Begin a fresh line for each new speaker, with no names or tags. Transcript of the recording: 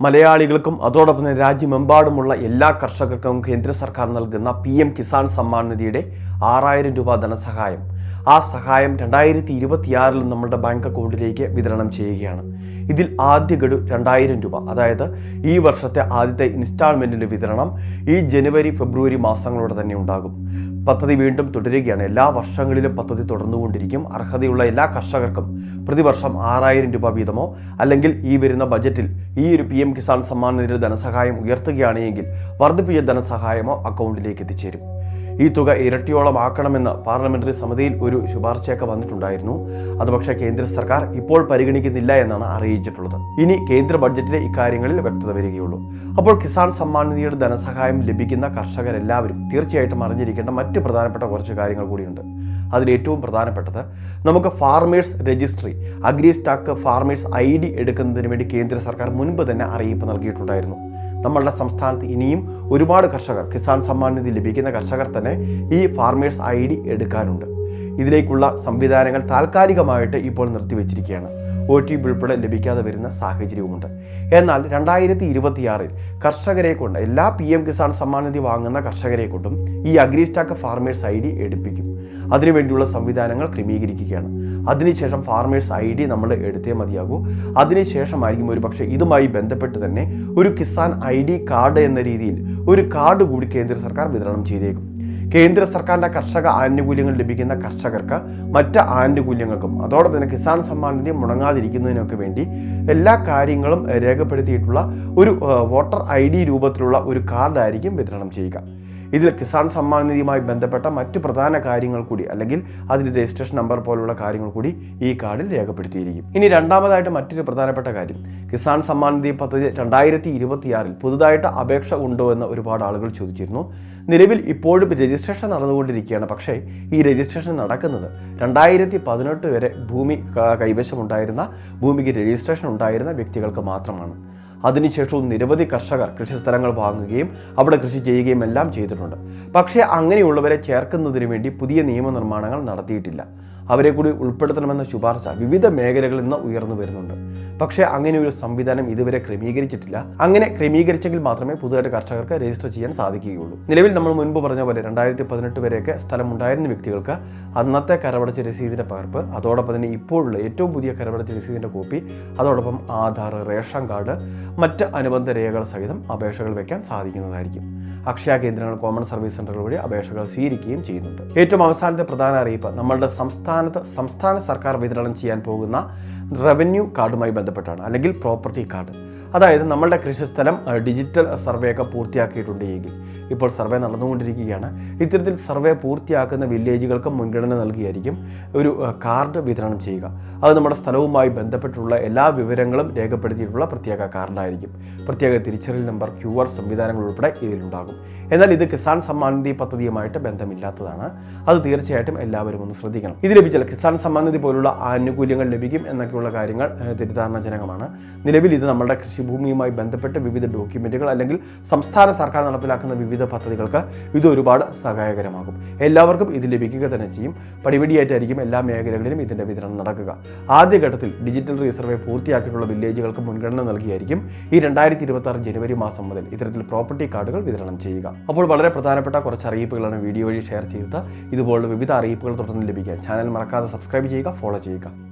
മലയാളികൾക്കും അതോടൊപ്പം തന്നെ രാജ്യമെമ്പാടുമുള്ള എല്ലാ കർഷകർക്കും കേന്ദ്ര സർക്കാർ നൽകുന്ന പി എം കിസാൻ സമ്മാൻ നിധിയുടെ ആറായിരം രൂപ ധനസഹായം. ആ സഹായം രണ്ടായിരത്തി ഇരുപത്തിയാറിൽ നമ്മളുടെ ബാങ്ക് അക്കൗണ്ടിലേക്ക് വിതരണം ചെയ്യുകയാണ്. ഇതിൽ ആദ്യ ഗഡു രണ്ടായിരം രൂപ. അതായത് ഈ വർഷത്തെ ആദ്യത്തെ ഇൻസ്റ്റാൾമെന്റിന്റെ വിതരണം ഈ ജനുവരി ഫെബ്രുവരി മാസങ്ങളോടെ തന്നെ ഉണ്ടാകും. പദ്ധതി വീണ്ടും തുടരുകയാണ്. എല്ലാ വർഷങ്ങളിലും പദ്ധതി തുടർന്നുകൊണ്ടിരിക്കും. അർഹതയുള്ള എല്ലാ കർഷകർക്കും പ്രതിവർഷം ആറായിരം രൂപ വീതമോ അല്ലെങ്കിൽ ഈ വരുന്ന ബജറ്റിൽ ഈ ഒരു പി എം കിസാൻ സമ്മാൻ നിധിയുടെ ധനസഹായം ഉയർത്തുകയാണെങ്കിൽ വർദ്ധിപ്പിച്ച ധനസഹായമോ അക്കൗണ്ടിലേക്ക് എത്തിച്ചേരും. ഈ തുക ഇരട്ടിയോളമാക്കണമെന്ന് പാർലമെന്ററി സമിതിയിൽ ഒരു ശുപാർശയൊക്കെ വന്നിട്ടുണ്ടായിരുന്നു. അത് പക്ഷേ കേന്ദ്ര സർക്കാർ ഇപ്പോൾ പരിഗണിക്കുന്നില്ല എന്നാണ് അറിയിച്ചിട്ടുള്ളത്. ഇനി കേന്ദ്ര ബഡ്ജറ്റിലെ ഇക്കാര്യങ്ങളിൽ വ്യക്തത വരികയുള്ളൂ. അപ്പോൾ കിസാൻ സമ്മാൻ നിധിയുടെ ധനസഹായം ലഭിക്കുന്ന കർഷകരെല്ലാവരും തീർച്ചയായിട്ടും അറിഞ്ഞിരിക്കേണ്ട മറ്റ് പ്രധാനപ്പെട്ട കുറച്ച് കാര്യങ്ങൾ കൂടിയുണ്ട്. അതിലേറ്റവും പ്രധാനപ്പെട്ടത് നമുക്ക് farmers registry agri stack farmers I D എടുക്കുന്നതിന് വേണ്ടി കേന്ദ്ര സർക്കാർ മുൻപ് തന്നെ അറിയിപ്പ് നൽകിയിട്ടുണ്ടായിരുന്നു. നമ്മളുടെ സംസ്ഥാനത്ത് ഇനിയും ഒരുപാട് കർഷകർ കിസാൻ സമ്മാൻ നിധി ലഭിക്കുന്ന കർഷകർ തന്നെ ഈ ഫാർമേഴ്സ് ഐ ഡി എടുക്കാനുണ്ട്. ഇതിലേക്കുള്ള സംവിധാനങ്ങൾ താൽക്കാലികമായിട്ട് ഇപ്പോൾ നിർത്തിവെച്ചിരിക്കുകയാണ്. ഒ ടി പി ഉൾപ്പെടെ ലഭിക്കാതെ വരുന്ന സാഹചര്യവുമുണ്ട്. എന്നാൽ രണ്ടായിരത്തി ഇരുപത്തിയാറിൽ കർഷകരെ കൊണ്ട് എല്ലാ പി എം കിസാൻ സമ്മാൻ നിധി വാങ്ങുന്ന കർഷകരെ കൊണ്ടും ഈ agri stack farmers I D എടുപ്പിക്കും. അതിനുവേണ്ടിയുള്ള സംവിധാനങ്ങൾ ക്രമീകരിക്കുകയാണ്. അതിനുശേഷം ഫാർമേഴ്സ് ഐ ഡി നമ്മൾ എടുത്തേ മതിയാകൂ. അതിനുശേഷമായിരിക്കും ഒരു പക്ഷേ ഇതുമായി ബന്ധപ്പെട്ട് തന്നെ ഒരു കിസാൻ ഐ ഡി കാർഡ് എന്ന രീതിയിൽ ഒരു കാർഡ് കൂടി കേന്ദ്ര സർക്കാർ വിതരണം ചെയ്തേക്കും. കേന്ദ്ര സർക്കാരിന്റെ കർഷക ആനുകൂല്യങ്ങൾ ലഭിക്കുന്ന കർഷകർക്ക് മറ്റ് ആനുകൂല്യങ്ങൾക്കും അതോടൊപ്പം തന്നെ കിസാൻ സമ്മാൻ നിധി മുടങ്ങാതിരിക്കുന്നതിനൊക്കെ വേണ്ടി എല്ലാ കാര്യങ്ങളും രേഖപ്പെടുത്തിയിട്ടുള്ള ഒരു വോട്ടർ ഐ ഡി രൂപത്തിലുള്ള ഒരു കാർഡായിരിക്കും വിതരണം ചെയ്യുക. ഇതിൽ കിസാൻ സമ്മാൻ നിധിയുമായി ബന്ധപ്പെട്ട മറ്റ് പ്രധാന കാര്യങ്ങൾ കൂടി അല്ലെങ്കിൽ അതിന്റെ രജിസ്ട്രേഷൻ നമ്പർ പോലുള്ള കാര്യങ്ങൾ കൂടി ഈ കാർഡിൽ രേഖപ്പെടുത്തിയിരിക്കും. ഇനി രണ്ടാമതായിട്ട് മറ്റൊരു പ്രധാനപ്പെട്ട കാര്യം. കിസാൻ സമ്മാൻ നിധി പദ്ധതി രണ്ടായിരത്തി ഇരുപത്തിയാറിൽ പുതുതായിട്ട് അപേക്ഷ ഉണ്ടോ എന്ന് ഒരുപാട് ആളുകൾ ചോദിച്ചിരുന്നു. നിലവിൽ ഇപ്പോഴും രജിസ്ട്രേഷൻ നടന്നുകൊണ്ടിരിക്കുകയാണ്. പക്ഷേ ഈ രജിസ്ട്രേഷൻ നടക്കുന്നത് രണ്ടായിരത്തി പതിനെട്ട് വരെ ഭൂമി കൈവശം കൈവശമുണ്ടായിരുന്ന ഭൂമിക്ക് രജിസ്ട്രേഷൻ ഉണ്ടായിരുന്ന വ്യക്തികൾക്ക് മാത്രമാണ്. അതിനുശേഷവും നിരവധി കർഷകർ കൃഷിസ്ഥലങ്ങൾ വാങ്ങുകയും അവിടെ കൃഷി ചെയ്യുകയും എല്ലാം ചെയ്തിട്ടുണ്ട്. പക്ഷേ അങ്ങനെയുള്ളവരെ ചേർക്കുന്നതിന് വേണ്ടി പുതിയ നിയമനിർമ്മാണങ്ങൾ നടത്തിയിട്ടില്ല. അവരെ കൂടി ഉൾപ്പെടുത്തണമെന്ന ശുപാർശ വിവിധ മേഖലകളിൽ നിന്ന് ഉയർന്നു വരുന്നുണ്ട്. പക്ഷേ അങ്ങനെ ഒരു സംവിധാനം ഇതുവരെ ക്രമീകരിച്ചിട്ടില്ല. അങ്ങനെ ക്രമീകരിച്ചെങ്കിൽ മാത്രമേ പുതുതായിട്ട് കർഷകർക്ക് രജിസ്റ്റർ ചെയ്യാൻ സാധിക്കുകയുള്ളൂ. നിലവിൽ നമ്മൾ മുൻപ് പറഞ്ഞ പോലെ രണ്ടായിരത്തി പതിനെട്ട് വരെയൊക്കെ സ്ഥലമുണ്ടായിരുന്ന വ്യക്തികൾക്ക് അന്നത്തെ കരമടച്ച രസീതിന്റെ പകർപ്പ് അതോടൊപ്പം തന്നെ ഇപ്പോഴുള്ള ഏറ്റവും പുതിയ കരമടച്ച രസീതിന്റെ കോപ്പി അതോടൊപ്പം ആധാർ റേഷൻ കാർഡ് മറ്റ് അനുബന്ധ രേഖകൾ സഹിതം അപേക്ഷകൾ വയ്ക്കാൻ സാധിക്കുന്നതായിരിക്കും. അക്ഷയ കേന്ദ്രങ്ങൾ കോമൺ സർവീസ് സെന്ററുകൾ വഴി അപേക്ഷകൾ സ്വീകരിക്കുകയും ചെയ്യുന്നുണ്ട്. ഏറ്റവും അവസാനത്തെ പ്രധാന അറിയിപ്പ് നമ്മളുടെ സംസ്ഥാനത്ത് സംസ്ഥാന സർക്കാർ വിതരണം ചെയ്യാൻ പോകുന്ന റവന്യൂ കാർഡുമായി ബന്ധപ്പെട്ടാണ് അല്ലെങ്കിൽ പ്രോപ്പർട്ടി കാർഡ്. അതായത് നമ്മളുടെ കൃഷിസ്ഥലം ഡിജിറ്റൽ സർവേ ഒക്കെ പൂർത്തിയാക്കിയിട്ടുണ്ട് എങ്കിൽ ഇപ്പോൾ സർവേ നടന്നുകൊണ്ടിരിക്കുകയാണ്. ഇത്തരത്തിൽ സർവേ പൂർത്തിയാക്കുന്ന വില്ലേജുകൾക്ക് മുൻഗണന നൽകിയായിരിക്കും ഒരു കാർഡ് വിതരണം ചെയ്യുക. അത് നമ്മുടെ സ്ഥലവുമായി ബന്ധപ്പെട്ടുള്ള എല്ലാ വിവരങ്ങളും രേഖപ്പെടുത്തിയിട്ടുള്ള പ്രത്യേക കാർഡായിരിക്കും. പ്രത്യേക തിരിച്ചറിയൽ നമ്പർ ക്യു ആർ സംവിധാനങ്ങൾ ഉൾപ്പെടെ ഇതിലുണ്ടാകും. എന്നാൽ ഇത് കിസാൻ സമ്മാൻ നിധി പദ്ധതിയുമായിട്ട് ബന്ധമില്ലാത്തതാണ്. അത് തീർച്ചയായിട്ടും എല്ലാവരും ഒന്ന് ശ്രദ്ധിക്കണം. ഇത് ലഭിച്ചാൽ കിസാൻ സമ്മാൻ നിധി പോലുള്ള ആനുകൂല്യങ്ങൾ ലഭിക്കും എന്നൊക്കെയുള്ള കാര്യങ്ങൾ തെറ്റിദ്ധാരണജനകമാണ്. നിലവിൽ ഇത് നമ്മുടെ കൃഷിഭൂമിയുമായി ബന്ധപ്പെട്ട് വിവിധ ഡോക്യുമെന്റുകൾ അല്ലെങ്കിൽ സംസ്ഥാന സർക്കാർ നടപ്പിലാക്കുന്ന വിവിധ പദ്ധതികൾക്ക് ഇത് ഒരുപാട് സഹായകരമാകും. എല്ലാവർക്കും ഇത് ലഭിക്കുക തന്നെ ചെയ്യും. പടിപടിയായിട്ടായിരിക്കും എല്ലാ മേഖലകളിലും ഇതിന്റെ വിതരണം നടക്കുക. ആദ്യഘട്ടത്തിൽ ഡിജിറ്റൽ റീസർവേ പൂർത്തിയാക്കിയിട്ടുള്ള വില്ലേജുകൾക്ക് മുൻഗണന നൽകിയായിരിക്കും ഈ രണ്ടായിരത്തി ഇരുപത്തി ജനുവരി മാസം മുതൽ ഇത്തരത്തിൽ പ്രോപ്പർട്ടി കാർഡുകൾ വിതരണം ചെയ്യുക. അപ്പോൾ വളരെ പ്രധാനപ്പെട്ട കുറച്ച് അറിയിപ്പുകളാണ് വീഡിയോ വഴി ഷെയർ ചെയ്തത്. ഇതുപോലുള്ള വിവിധ അറിയിപ്പുകൾ തുടർന്ന് ലഭിക്കാൻ ചാനൽ മറക്കാതെ സബ്സ്ക്രൈബ് ചെയ്യുക ഫോളോ ചെയ്യുക.